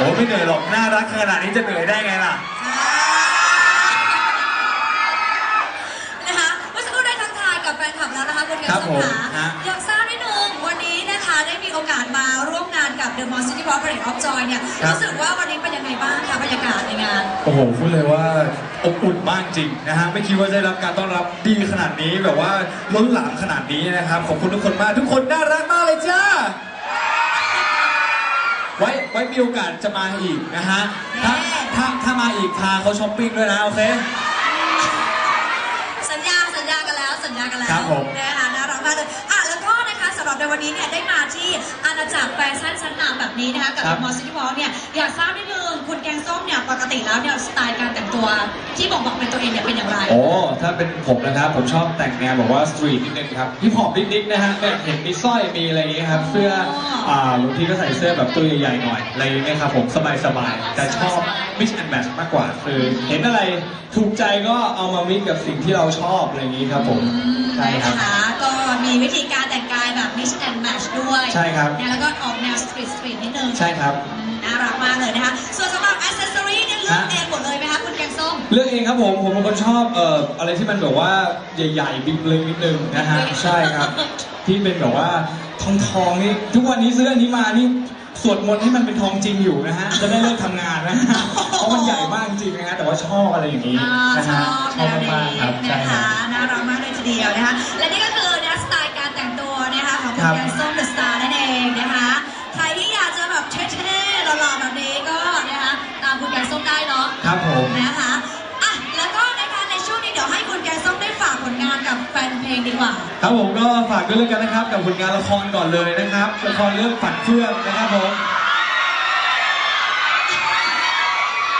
โอ้ไม่เหนื่อยหรอกน่ารักขนาดนี้จะเหนื่อยได้ไงล่ะ นะคะเมื่อสักครู่ได้ทักทายกับแฟนคลับแล้วนะคะคุณแกครับสผมขาฮะ อยากทราบนิดนึงวันนี้นะคะได้มีโอกาสมาร่วมงานกับ The Mall City Walk Parade of Joy เนี่ยรู้สึกว่าวันนี้เป็นยังไงบ้างคะบรรยากาศในงาน โอ้โหพูดเลยว่าอบอุ่นมากจริงนะฮะไม่คิดว่าจะได้รับการต้อนรับดีขนาดนี้แบบว่าล้นหลามขนาดนี้นะครับขอบคุณทุกคนมากทุกคนน่ารักมากเลยจ้า ไว้ไว้มีโอกาสจะมาอีกนะฮะถ้าถ้าถ้ามาอีกพาเขาช้อปปิ้งด้วยนะโอเค สัญญาสัญญากันแล้วสัญญากันแล้วครับผม นะคะน่ารักมากเลยอะแล้วก็นะคะสำหรับในวันนี้เนี่ยได้มาที่อาณาจักรแฟชั่นชั้นนำแบบนี้นะคะกับครับ The Mall City Walk เนี่ยอยากทราบนิดนึง คุณแกงส้มเนี่ยปกติแล้วเนี่ยสไตล์การแต่งตัวที่บอกบอกเป็นตัวเองเนี่ยเป็นอย่างไร โอ้ ถ้าเป็นผมนะครับ ผมชอบแต่งแนวแบบว่าสตรีทนิดนึงครับฮิปฮอปนิดๆนะฮะเนี่ยเห็นมีสร้อยมีอะไรอย่างเงี้ยครับ เสื้อ อ่าบางทีก็ใส่เสื้อแบบตัวใหญ่ๆหน่อยอะไรอย่างเงี้ยครับผมสบายๆแต่ชอบ mix and match มากกว่าคือเห็นอะไรถูกใจก็เอามา mix กับสิ่งที่เราชอบอะไรอย่างงี้ครับผม ใช่ครับ นะคะก็มีวิธีการแต่งกายแบบ mix and match ด้วยใช่ครับนะแล้วก็ออกแนวสตรีทสตรีทนิดนึง ใช่ครับ ครับผม ผมเป็นคนชอบเอ่ออะไรที่มันแบบว่าใหญ่ๆบิ๊กเบลนิดนึงนะฮะใช่ครับ ที่เป็นแบบว่าทองทองๆนี่ทุกวันนี้ซื้ออันนี้มานี่สวดมนต์ให้มันเป็นทองจริงอยู่นะฮะจะได้เลิกทำงานนะฮะเพราะมันใหญ่มากจริงๆนะฮะแต่ว่าชอบอะไรอย่างนี้อ่านะชฮะอบชแนอบวนี้มากๆครับใช่นะครัคะบน่ารักมากเลยทีเดียวนะคะ และนี่ก็คือนะสไตล์การแต่งตัวนะคะของคุณครับแก แฟนเพลงดีกว่า ครับผมก็ฝากด้วยแล้วกันนะครับ กับผลงานละครก่อนเลยนะครับละครเรื่องฝันเฟื่องนะครับผม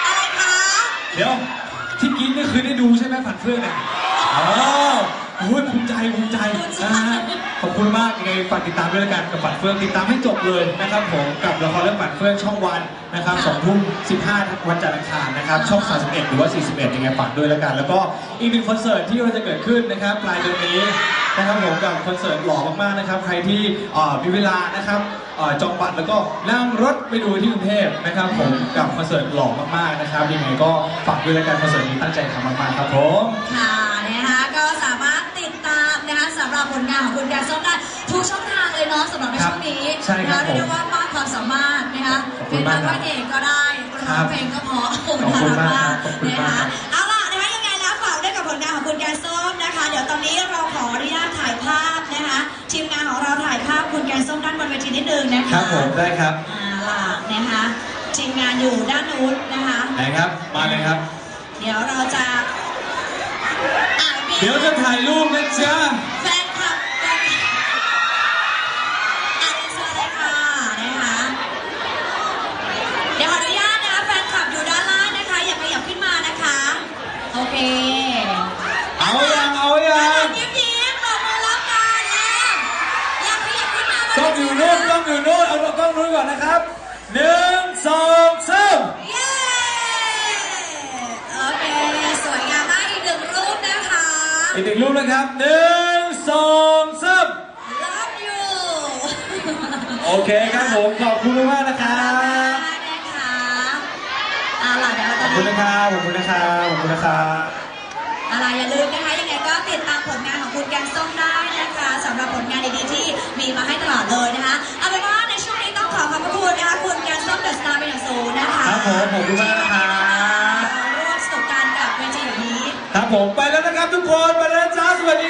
อะไรคะ เดี๋ยวที่กินนี่คือได้ดูใช่ไหมฝันเฟื่องเนี่ย อ๋อโอ้ยภูมิใจภูมิใจนะฮะขอบคุณมากยังไงฝากติดตามด้วยแล้วกันกับฝันเฟื่องติดตามให้จบเลยนะครับผมกับละครเรื่องฝันเฟื่องช่องวันนะครับสองทุ่มสิบห้าวันจันทร์อังคารนะครับช่อง31หรือว่า 41ยังไงฝากด้วยแล้วกัน แล้วก็อีกหนึ่งคอนเสิร์ตที่เราจะเกิดขึ้นนะครับปลายเดือนนี้นะครับผมกับคอนเสิร์ตหล่อมากๆนะครับใครที่เอ่อมีเวลานะครับเอ่อจองบัตรแล้วก็นั่งรถไปดูที่กรุงเทพนะครับผมกับคอนเสิร์ตหล่อมากๆนะครับยังไงก็ฝากด้วยแล้วกันคอนเสิร์ตนี้ตั้งใจทำมากๆครับผมค่ะนะคะก็สามารถติดตามนะคะ สำหรับผลงานของคุณแกงส้มได้ทุกช่องทางเลยเนาะสำหรับในช่วงนี้ใช่ครับ นะเรียกได้ว่ามากความสามารถนะคะขอบคุเป็ณนมานักกครับร้องเองก็ได้ร้องเพลงก็เพราะขอบคุณมากครับขอบคุณนะมากคะครับเอาล่ะนะคะยังไงแล้วฝากด้วยกับผลงานของคุณแกงส้มนะคะ เดี๋ยวตอนนี้เราขออนุญาตถ่ายภาพนะคะทีมงานของเราถ่ายภาพคุณแกงส้มด้านบนเวทีนิดนึงนะคะครับผมได้ครับเอาล่ะนะคะทีมงานอยู่ด้านนู้นนะคะ ไหนครับมาเลยครับ เดี๋ยวเราจะอะมี เดี๋ยวจะถ่ายรูปนะจ๊ะแฟนคลับแฟนอะเรียนเชิญเลยค่ะนะคะเดี๋ยวขออนุญาตนะคะแฟนคลับอยู่ด้านล่างนะคะ อย่าขยับขึ้นมานะคะ โอเคเอายังเอายัด้านหลังงยิ้มยิ้มปรบมือรับกันแล้วอย่าขยับขึ้นมาต้องอยู่นู่นต้องอยู่นู่นเอากล้องนู้นก่อนนะครับหนึ่งสองสาม เย้โอเค สวยงามมากอีกหนึ่งรูปนะคะ อีกหนึ่งรูปนะครับหนึ่งสองสาม Love you โอเคครับผม ขอบคุณมากๆนะครับนะคะเอาล่ะเดี๋ยวเราขจะอบคุณนะครับขอบคุณนะครับขอบคุณนะครับอะไรอย่าลืมนะคะยังไงก็ติดตามผลงานของคุณแกงส้มได้นะคะสำหรับผลงานดีๆที่มีมาให้ตลอดเลยนะคะ ผมไปแล้วนะครับทุกคน ไปแล้วจ้าสวัสดี